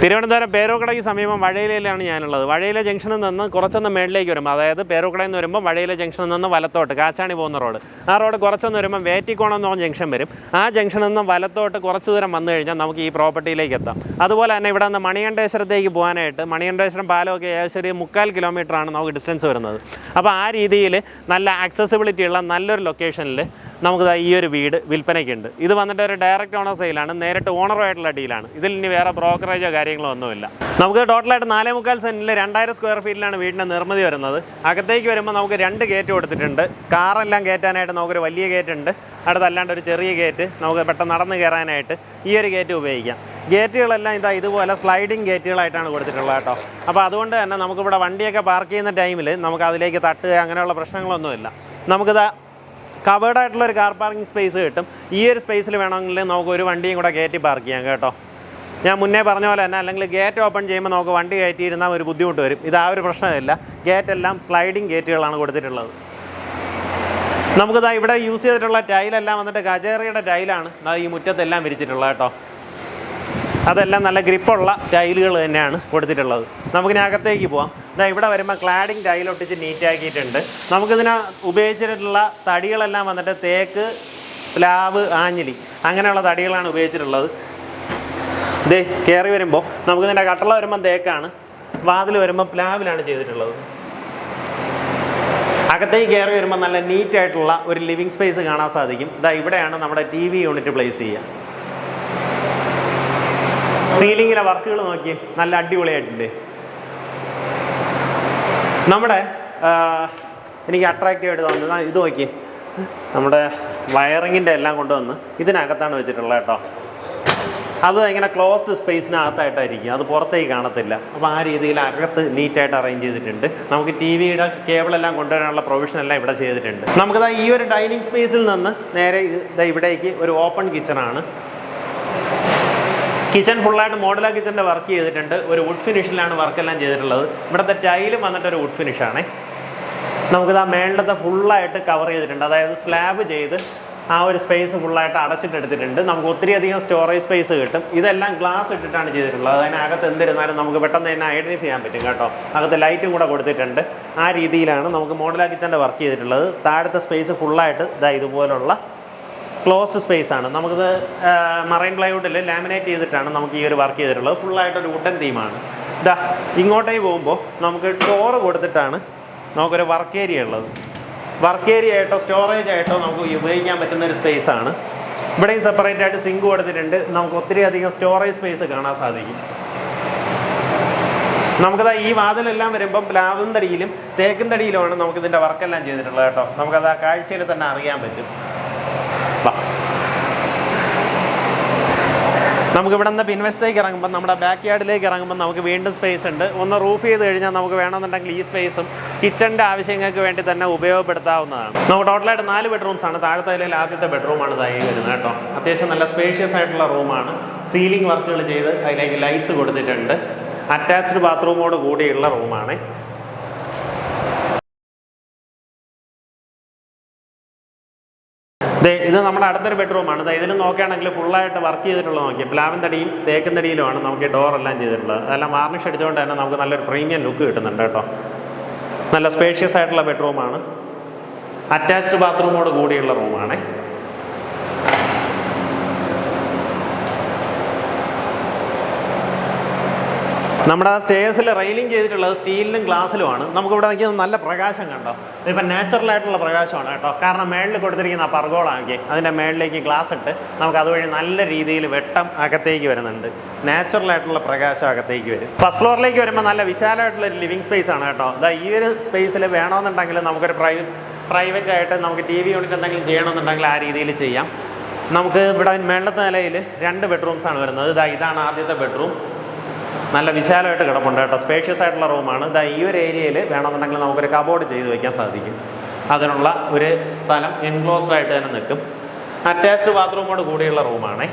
തിരുവനന്തപുരം പേരോക്കടയ്ക്ക് സമീപം വഴയിലയിലാണ് ഞാനുള്ളത്. വഴയില ജംഗ്ഷനിൽ നിന്ന് കുറച്ചൊന്ന് മേളിലേക്ക് വരുമ്പോൾ അതായത് പേരോക്കടയിൽ നിന്ന് വരുമ്പോൾ വഴയില ജംഗ്ഷനിൽ നിന്ന് വലത്തോട്ട് കാച്ചാണി പോകുന്ന റോഡ്. ആ റോഡ് കുറച്ചൊന്ന് വരുമ്പോൾ വേറ്റിക്കോണം എന്ന് പറഞ്ഞ ജംഗ്ഷൻ വരും. ആ ജംഗ്ഷനിൽ നിന്ന് വലത്തോട്ട് കുറച്ച് ദൂരം വന്നു കഴിഞ്ഞാൽ നമുക്ക് ഈ പ്രോപ്പർട്ടിയിലേക്ക് എത്താം. അതുപോലെ തന്നെ ഇവിടെ നിന്ന് മണികണ്ഠേശ്വരത്തേക്ക് പോകാനായിട്ട് മണികണ്ഠേശ്വരം പാലമൊക്കെ ഏകദേശം മുക്കാൽ കിലോമീറ്ററാണ് നമുക്ക് ഡിസ്റ്റൻസ് വരുന്നത്. അപ്പോൾ ആ രീതിയിൽ നല്ല ആക്സസിബിലിറ്റി ഉള്ള നല്ലൊരു ലൊക്കേഷനിൽ നമുക്ക് ഈ ഒരു വീട് വിൽപ്പനയ്ക്കുണ്ട്. ഇത് വന്നിട്ട് ഒരു ഡയറക്റ്റ് ഓണർ സെയിലാണ് നേരിട്ട് ഓണറുമായിട്ടുള്ള ഡീലാണ് ഇതിൽ ഇനി വേറെ ബ്രോക്കറേജോ കാര്യങ്ങളോ ഒന്നുമില്ല. നമുക്ക് ടോട്ടലായിട്ട് നാലേ മുക്കാൽ സെന്റിൽ രണ്ടായിരം സ്ക്വയർ ഫീറ്റിലാണ് വീടിന്റെ നിർമ്മിതി വരുന്നത്. അകത്തേക്ക് വരുമ്പോൾ നമുക്ക് രണ്ട് ഗേറ്റ് കൊടുത്തിട്ടുണ്ട്. കാറെല്ലാം കയറ്റാനായിട്ട് നമുക്കൊരു വലിയ ഗേറ്റ് ഉണ്ട്. അടുത്തല്ലാണ്ട് ഒരു ചെറിയ ഗേറ്റ് നമുക്ക് പെട്ടെന്ന് നടന്ന് കയറാനായിട്ട് ഈ ഒരു ഗേറ്റ് ഉപയോഗിക്കാം. ഗേറ്റുകളെല്ലാം ഇതാ ഇതുപോലെ സ്ലൈഡിങ് ഗേറ്റുകളായിട്ടാണ് കൊടുത്തിട്ടുള്ളത് കേട്ടോ. അപ്പോൾ അതുകൊണ്ട് തന്നെ നമുക്കിവിടെ വണ്ടിയൊക്കെ പാർക്ക് ചെയ്യുന്ന ടൈമിൽ നമുക്ക് അതിലേക്ക് തട്ടുക അങ്ങനെയുള്ള പ്രശ്നങ്ങളൊന്നുമില്ല. നമുക്കിതാ കവേർഡ് ആയിട്ടുള്ള ഒരു കാർ പാർക്കിംഗ് സ്പേസ് കിട്ടും. ഈ ഒരു സ്പേസിൽ വേണമെങ്കിൽ നമുക്ക് ഒരു വണ്ടിയും കൂടെ കയറ്റി പാർക്ക് ചെയ്യാം കേട്ടോ. ഞാൻ മുന്നേ പറഞ്ഞ പോലെ തന്നെ അല്ലെങ്കിൽ ഗേറ്റ് ഓപ്പൺ ചെയ്യുമ്പോൾ നമുക്ക് വണ്ടി കയറ്റിയിരുന്നാൽ ഒരു ബുദ്ധിമുട്ട് വരും. ഇത് ആ ഒരു പ്രശ്നമില്ല. ഗേറ്റ് എല്ലാം സ്ലൈഡിങ് ഗേറ്റുകളാണ് കൊടുത്തിട്ടുള്ളത്. നമുക്കിതാ ഇവിടെ യൂസ് ചെയ്തിട്ടുള്ള ടൈലെല്ലാം വന്നിട്ട് കജേറിയുടെ ടൈലാണ് ഈ മുറ്റത്തെല്ലാം വിരിച്ചിട്ടുള്ളത് കേട്ടോ. അതെല്ലാം നല്ല ഗ്രിപ്പുള്ള ടൈലുകൾ തന്നെയാണ് കൊടുത്തിട്ടുള്ളത്. നമുക്കിനി അകത്തേക്ക് പോവാം. ഇതാ ഇവിടെ വരുമ്പോൾ ക്ലാഡിങ് ടൈൽ ഒട്ടിച്ച് നീറ്റാക്കിയിട്ടുണ്ട് നമുക്കിതിന് ഉപയോഗിച്ചിട്ടുള്ള തടികളെല്ലാം വന്നിട്ട് തേക്ക് പ്ലാവ് ആഞ്ഞിലി അങ്ങനെയുള്ള തടികളാണ് ഉപയോഗിച്ചിട്ടുള്ളത്. ഇതേ കയറി വരുമ്പോൾ നമുക്കിതിന്റെ കട്ടള വരുമ്പോൾ തേക്കാണ്. വാതിൽ വരുമ്പോൾ പ്ലാവിലാണ് ചെയ്തിട്ടുള്ളത്. അകത്തേക്ക് കയറി വരുമ്പോൾ നല്ല നീറ്റായിട്ടുള്ള ഒരു ലിവിങ് സ്പേസ് കാണാൻ സാധിക്കും. ഇതാ ഇവിടെയാണ് നമ്മുടെ ടി വി യൂണിറ്റ് പ്ലേസ് ചെയ്യുക സീലിങ്ങിലെ വർക്കുകൾ നോക്കി നല്ല അടിപൊളിയായിട്ടുണ്ട്. നമ്മുടെ എനിക്ക് അട്രാക്റ്റീവ് ആയിട്ട് തോന്നുന്നത് ഇത് നോക്കി നമ്മുടെ വയറിങ്ങിന്റെ എല്ലാം കൊണ്ടുവന്ന് ഇതിനകത്താണ് വെച്ചിട്ടുള്ളത് കേട്ടോ. അത് ഇങ്ങനെ ക്ലോസ്ഡ് സ്പേസിനകത്തായിട്ടായിരിക്കും അത് പുറത്തേക്ക് കാണത്തില്ല. അപ്പോൾ ആ രീതിയിൽ അകത്ത് നീറ്റായിട്ട് അറേഞ്ച് ചെയ്തിട്ടുണ്ട്. നമുക്ക് ടി വിയുടെ കേബിളെല്ലാം കൊണ്ടുവരാനുള്ള പ്രൊവിഷൻ എല്ലാം ഇവിടെ ചെയ്തിട്ടുണ്ട്. നമുക്കിതാ ഈ ഒരു ഡൈനിങ് സ്പേസിൽ നിന്ന് നേരെ ഇത് ഇവിടേക്ക് ഒരു ഓപ്പൺ കിച്ചണാണ് കിച്ചൺ ഫുള്ളായിട്ട് മോഡലാ കിച്ചന്റെ വർക്ക് ചെയ്തിട്ടുണ്ട്. ഒരു വുഡ് ഫിനിഷിലാണ് വർക്കെല്ലാം ചെയ്തിട്ടുള്ളത്. ഇവിടുത്തെ ടൈലും വന്നിട്ട് ഒരു വുഡ് ഫിനിഷാണേ നമുക്കിത് ആ മേളിലത്തെ ഫുള്ളായിട്ട് കവർ ചെയ്തിട്ടുണ്ട്. അതായത് സ്ലാബ് ചെയ്ത് ആ ഒരു സ്പേസ് ഫുള്ളായിട്ട് അടച്ചിട്ടെടുത്തിട്ടുണ്ട് നമുക്ക് ഒത്തിരി അധികം സ്റ്റോറേജ് സ്പേസ് കിട്ടും. ഇതെല്ലാം ഗ്ലാസ് ഇട്ടിട്ടാണ് ചെയ്തിട്ടുള്ളത്. അതിനകത്ത് എന്തിരുന്നാലും നമുക്ക് പെട്ടെന്ന് തന്നെ ഐഡന്റിഫൈ ചെയ്യാൻ പറ്റും കേട്ടോ. അകത്ത് ലൈറ്റും കൂടെ കൊടുത്തിട്ടുണ്ട്. ആ രീതിയിലാണ് നമുക്ക് മോഡലാ കിച്ചന്റെ വർക്ക് ചെയ്തിട്ടുള്ളത്. താഴത്തെ സ്പേസ് ഫുള്ളായിട്ട് ഇതാ ഇതുപോലുള്ള ക്ലോസ്ഡ് സ്പേസ് ആണ് നമുക്കിത് മറൈൻ പ്ലൈവുഡിൽ ലാമിനേറ്റ് ചെയ്തിട്ടാണ് നമുക്ക് ഈ ഒരു വർക്ക് ചെയ്തിട്ടുള്ളത്. ഫുള്ളായിട്ടൊരു വുഡൻ തീമാണ് ഇതാ ഇങ്ങോട്ടേക്ക് പോകുമ്പോൾ നമുക്ക് ടോർ കൊടുത്തിട്ടാണ് നമുക്കൊരു വർക്ക് ഏരിയ ഉള്ളത്. വർക്ക് ഏരിയ ആയിട്ടോ സ്റ്റോറേജ് ആയിട്ടോ നമുക്ക് ഉപയോഗിക്കാൻ പറ്റുന്ന ഒരു സ്പേസ് ആണ്. ഇവിടെയും സെപ്പറേറ്റ് ആയിട്ട് സിങ്ക് കൊടുത്തിട്ടുണ്ട്. നമുക്ക് ഒത്തിരി അധികം സ്റ്റോറേജ് സ്പേസ് കാണാൻ സാധിക്കും. നമുക്കത് ഈ വാതിലെല്ലാം വരുമ്പോൾ പ്ലാവും തടിയിലും തേക്കും തടിയിലുമാണ് നമുക്കിതിന്റെ വർക്കെല്ലാം ചെയ്തിട്ടുള്ളത് കേട്ടോ. നമുക്കത് ആ കാഴ്ചയിൽ തന്നെ അറിയാൻ പറ്റും. നമുക്ക് ഇവിടെ നിന്ന് പിൻവശത്തേക്ക് ഇറങ്ങുമ്പോൾ നമ്മുടെ ബാക്ക് യാർഡിലേക്ക് ഇറങ്ങുമ്പോൾ നമുക്ക് വീണ്ടും സ്പേസ് ഉണ്ട്. ഒന്ന് റൂഫ് ചെയ്ത് കഴിഞ്ഞാൽ നമുക്ക് വേണമെന്നുണ്ടെങ്കിൽ ഈ സ്പേസും കിച്ചണിന്റെ ആവശ്യങ്ങൾക്ക് വേണ്ടി തന്നെ ഉപയോഗപ്പെടുത്താവുന്നതാണ്. നമുക്ക് ടോട്ടലായിട്ട് നാല് ബെഡ്റൂംസ് ആണ്. താഴത്തെ നിലയിൽ ആദ്യത്തെ ബെഡ്റൂമാണ് ഇതായി വരുന്നത് കേട്ടോ. അത്യാവശ്യം നല്ല സ്പേഷ്യസ് ആയിട്ടുള്ള റൂമാണ് സീലിംഗ് വർക്കുകൾ ചെയ്ത് അതിലേക്ക് ലൈറ്റ്സ് കൊടുത്തിട്ടുണ്ട്. അറ്റാച്ച്ഡ് ബാത്റൂമോട് കൂടിയുള്ള റൂമാണ് ഇത് നമ്മുടെ അടുത്തൊരു ബെഡ്റൂമാണ് ഇതിൽ നോക്കുകയാണെങ്കിൽ ഫുള്ളായിട്ട് വർക്ക് ചെയ്തിട്ടുള്ള നോക്കി പ്ലാവിൻ തടിയും തേക്കും തടിയിലുമാണ് നമുക്ക് ഡോർ എല്ലാം ചെയ്തിട്ടുള്ളത്. അതെല്ലാം വാർണിഷ് അടിച്ചുകൊണ്ട് തന്നെ നമുക്ക് നല്ലൊരു പ്രീമിയം ലുക്ക് കിട്ടുന്നുണ്ട് കേട്ടോ. നല്ല സ്പേഷ്യസ് ആയിട്ടുള്ള ബെഡ്റൂമാണ് അറ്റാച്ച്ഡ് ബാത്റൂമോട് കൂടിയുള്ള റൂമാണ് നമ്മുടെ സ്റ്റേഴ്സിൽ റെയിലിംഗ് ചെയ്തിട്ടുള്ളത് സ്റ്റീലിലും ഗ്ലാസ്സിലുമാണ്. നമുക്കിവിടെ നിൽക്കുന്ന നല്ല പ്രകാശം കണ്ടോ? ഇതിപ്പോൾ നാച്ചുറലായിട്ടുള്ള പ്രകാശമാണ് കേട്ടോ. കാരണം മേളിൽ കൊടുത്തിരിക്കുന്ന പർഗോളാക്കി അതിന്റെ മേളിലേക്ക് ഗ്ലാസ് ഇട്ട് നമുക്ക് അതുവഴി നല്ല രീതിയിൽ വെട്ടം അകത്തേക്ക് വരുന്നുണ്ട്. നാച്ചുറലായിട്ടുള്ള പ്രകാശം അകത്തേക്ക് വരും. ഫസ്റ്റ് ഫ്ലോറിലേക്ക് വരുമ്പോൾ നല്ല വിശാലമായിട്ടുള്ള ഒരു ലിവിങ് സ്പേസ് ആണ് കേട്ടോ. ഇതാ ഈ ഒരു സ്പേസിൽ വേണമെന്നുണ്ടെങ്കിൽ നമുക്കൊരു പ്രൈവറ്റ് പ്രൈവറ്റ് ആയിട്ട് നമുക്ക് ടി വി യൂണിറ്റ് എന്തെങ്കിലും ചെയ്യണമെന്നുണ്ടെങ്കിൽ ആ രീതിയിൽ ചെയ്യാം. നമുക്ക് ഇവിടെ മേളത്തെ നിലയിൽ രണ്ട് ബെഡ്റൂംസാണ് വരുന്നത്. ഇതാ ഇതാണ് ആദ്യത്തെ ബെഡ്റൂം നല്ല വിശാലമായിട്ട് കിടപ്പുണ്ട് കേട്ടോ. സ്പേഷ്യസ് ആയിട്ടുള്ള റൂമാണ് ഇതാ ഈ ഒരു ഏരിയയിൽ വേണമെന്നുണ്ടെങ്കിൽ നമുക്കൊരു കബോർഡ് ചെയ്ത് വയ്ക്കാൻ സാധിക്കും. അതിനുള്ള ഒരു സ്ഥലം എൻക്ലോസ്ഡ് ആയിട്ട് തന്നെ നിൽക്കും. അറ്റാച്ച്ഡ് ബാത്റൂമോട് കൂടിയുള്ള റൂമാണേ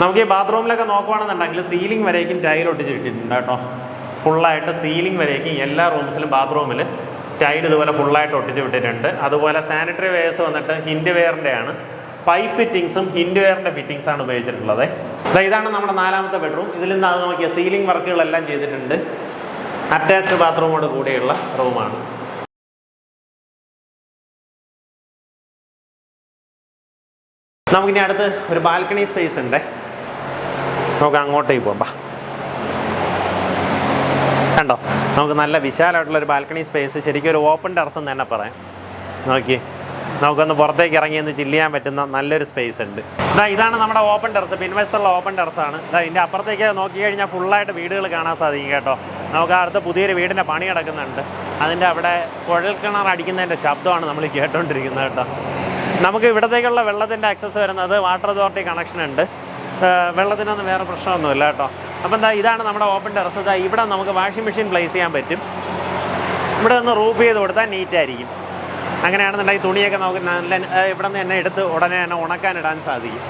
നമുക്ക് ഈ ബാത്റൂമിലൊക്കെ നോക്കുവാണെന്നുണ്ടെങ്കിൽ സീലിംഗ് വരേക്കും ടൈൽ ഒട്ടിച്ച് ഇട്ടിട്ടുണ്ട് കേട്ടോ. ഫുള്ളായിട്ട് സീലിംഗ് വരേക്കും എല്ലാ റൂംസിലും ബാത്റൂമിൽ ടൈൽ ഇതുപോലെ ഫുള്ളായിട്ട് ഒട്ടിച്ച് വിട്ടിട്ടുണ്ട്. അതുപോലെ സാനിറ്ററി വെയർസ് വന്നിട്ട് ഹിൻഡ് വെയറിന്റെ ആണ് പൈപ്പ് ഫിറ്റിങ്സും ഹിൻഡ് വെയറിന്റെ ഫിറ്റിങ്സാണ് ഉപയോഗിച്ചിട്ടുള്ളത്. ഇതാണ് നമ്മുടെ നാലാമത്തെ ബെഡ്റൂം ഇതിൽ നിന്ന് അത് നോക്കിയ സീലിംഗ് വർക്കുകളെല്ലാം ചെയ്തിട്ടുണ്ട്. അറ്റാച്ച്ഡ് ബാത്റൂമോട് കൂടിയുള്ള റൂമാണ് നമുക്കിനി അടുത്ത് ഒരു ബാൽക്കണി സ്പേസ് ഉണ്ട്. നമുക്ക് അങ്ങോട്ടേക്ക് പോകാം. കണ്ടോ? നമുക്ക് നല്ല വിശാലമായിട്ടുള്ള ഒരു ബാൽക്കണി സ്പേസ് ശരിക്കും ഒരു ഓപ്പൺ ടെറസ് എന്ന് തന്നെ പറയാം. നോക്കി നമുക്കൊന്ന് പുറത്തേക്ക് ഇറങ്ങി ഒന്ന് ചില്ല് ചെയ്യാൻ പറ്റുന്ന നല്ലൊരു സ്പേസ് ഉണ്ട്. ഇതാ ഇതാണ് നമ്മുടെ ഓപ്പൺ ടെറസ് പിൻവശത്തുള്ള ഓപ്പൺ ടെറസാണ് ഇതാ ഇതിന്റെ അപ്പുറത്തേക്ക് നോക്കി കഴിഞ്ഞാൽ ഫുള്ളായിട്ട് വീടുകൾ കാണാൻ സാധിക്കും കേട്ടോ. നമുക്ക് അടുത്ത പുതിയൊരു വീടിന്റെ പണി കിടക്കുന്നുണ്ട് അതിന്റെ അവിടെ കുഴൽ കിണർ അടിക്കുന്നതിന്റെ ശബ്ദമാണ് നമ്മൾ കേട്ടോണ്ടിരിക്കുന്നത് കേട്ടോ. നമുക്ക് ഇവിടത്തേക്കുള്ള വെള്ളത്തിന്റെ ആക്സസ് വരുന്നത് വാട്ടർ അതോറിറ്റി കണക്ഷൻ ഉണ്ട്. വെള്ളത്തിനൊന്നും വേറെ പ്രശ്നമൊന്നുമില്ല കേട്ടോ. അപ്പം എന്താ ഇതാണ് നമ്മുടെ ഓപ്പൺ ടെറസ് ഇതാ ഇവിടെ നമുക്ക് വാഷിംഗ് മെഷീൻ പ്ലേസ് ചെയ്യാൻ പറ്റും. ഇവിടെ ഒന്ന് റൂഫ് ചെയ്ത് കൊടുത്താൽ നീറ്റ് ആയിരിക്കും. അങ്ങനെയാണെന്നുണ്ടെങ്കിൽ തുണിയൊക്കെ നമുക്ക് നല്ല ഇവിടെ നിന്ന് തന്നെ എടുത്ത് ഉടനെ തന്നെ ഉണക്കാനിടാൻ സാധിക്കും.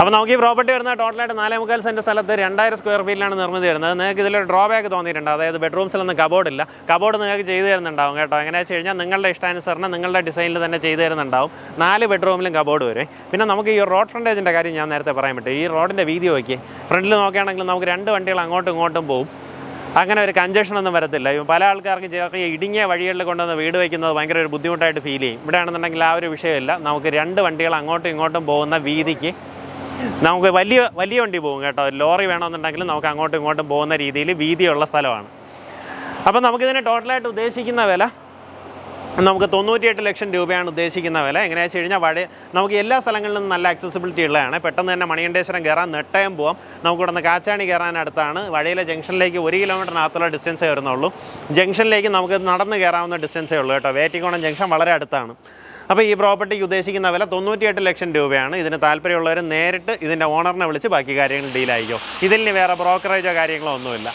അപ്പോൾ നമുക്ക് ഈ പ്രോപ്പർട്ടി വരുന്ന ടോട്ടലായിട്ട് നാലേ മുക്കാൽ സെന്റ് സ്ഥലത്ത് രണ്ടായിരം സ്ക്വയർ ഫീറ്റിലാണ് നിർമ്മിതി വരുന്നത്. നിങ്ങൾക്ക് ഇതിലൊരു ഡ്രോബാക്ക് തോന്നിയിട്ടുണ്ട്. അതായത് ബെഡ്റൂംസിലൊന്നും കബോർഡില്ല കബോർഡ് നിങ്ങൾക്ക് ചെയ്തു തരുന്നുണ്ടാവും കേട്ടോ. എങ്ങനെ വെച്ച് കഴിഞ്ഞാൽ നിങ്ങളുടെ ഇഷ്ടാനുസരണം നിങ്ങളുടെ ഡിസൈനിൽ തന്നെ ചെയ്തു തരുന്നുണ്ടാവും. നാല് ബെഡ്റൂമിലും കബോർഡ് വരും. പിന്നെ നമുക്ക് ഈ റോഡ് ഫ്രണ്ടേജിന്റെ കാര്യം ഞാൻ നേരത്തെ പറയാൻ പറ്റും. ഈ റോഡിന്റെ വീതി നോക്കി ഫ്രണ്ടിൽ നോക്കുകയാണെങ്കിൽ നമുക്ക് രണ്ട് വണ്ടികൾ അങ്ങോട്ടും ഇങ്ങോട്ടും പോകും. അങ്ങനെ ഒരു കഞ്ചക്ഷൻ ഒന്നും വരത്തില്ല പല ആൾക്കാർക്ക് ചെറിയ ഇടുങ്ങിയ വഴികളിൽ കൊണ്ടുവന്ന് വീട് വയ്ക്കുന്നത് ഭയങ്കര ഒരു ബുദ്ധിമുട്ടായിട്ട് ഫീൽ ചെയ്യും. ഇവിടെ ആണെന്നുണ്ടെങ്കിൽ ആ ഒരു വിഷയമില്ല. നമുക്ക് രണ്ട് വണ്ടികൾ അങ്ങോട്ടും ഇങ്ങോട്ടും പോകുന്ന വീതിക്ക് നമുക്ക് വലിയ വലിയ വണ്ടി പോകും കേട്ടോ. ലോറി വേണമെന്നുണ്ടെങ്കിലും നമുക്ക് അങ്ങോട്ടും ഇങ്ങോട്ടും പോകുന്ന രീതിയിൽ വീതിയുള്ള സ്ഥലമാണ്. അപ്പം നമുക്കിതിനെ ടോട്ടലായിട്ട് ഉദ്ദേശിക്കുന്ന വില നമുക്ക് തൊണ്ണൂറ്റിയെട്ട് ലക്ഷം രൂപയാണ് ഉദ്ദേശിക്കുന്ന വില. എങ്ങനെയാണെന്ന് വെച്ച് കഴിഞ്ഞാൽ വഴി നമുക്ക് എല്ലാ സ്ഥലങ്ങളിൽ നിന്നും നല്ല ആക്സസിബിലിറ്റി ഉള്ളതാണ്. പെട്ടെന്ന് തന്നെ മണികണ്ഠേശ്വരം കയറാൻ നെട്ടയം പോവാം. നമുക്ക് ഇവിടെ നിന്ന് കാച്ചാണി കയറാൻ അടുത്താണ്. വഴിയിലെ ജംഗ്ഷനിലേക്ക് ഒരു കിലോമീറ്ററിനകത്തുള്ള ഡിസ്റ്റൻസേ വരുന്നുള്ളൂ ജംഗ്ഷനിലേക്ക് നമുക്ക് നടന്ന് കയറാവുന്ന ഡിസ്റ്റൻസേ ഉള്ളൂ കേട്ടോ. വേറ്റിക്കോണം ജംഗ്ഷൻ വളരെ അടുത്താണ്. അപ്പോൾ ഈ പ്രോപ്പർട്ടിക്ക് ഉദ്ദേശിക്കുന്ന വില തൊണ്ണൂറ്റിയെട്ട് ലക്ഷം രൂപയാണ്. ഇതിന് താല്പര്യമുള്ളവർ നേരിട്ട് ഇതിന്റെ ഓണറിനെ വിളിച്ച് ബാക്കി കാര്യങ്ങൾ ഡീലായിക്കോ ഇതിൽ വേറെ ബ്രോക്കറേജോ കാര്യങ്ങളോ ഒന്നുമില്ല.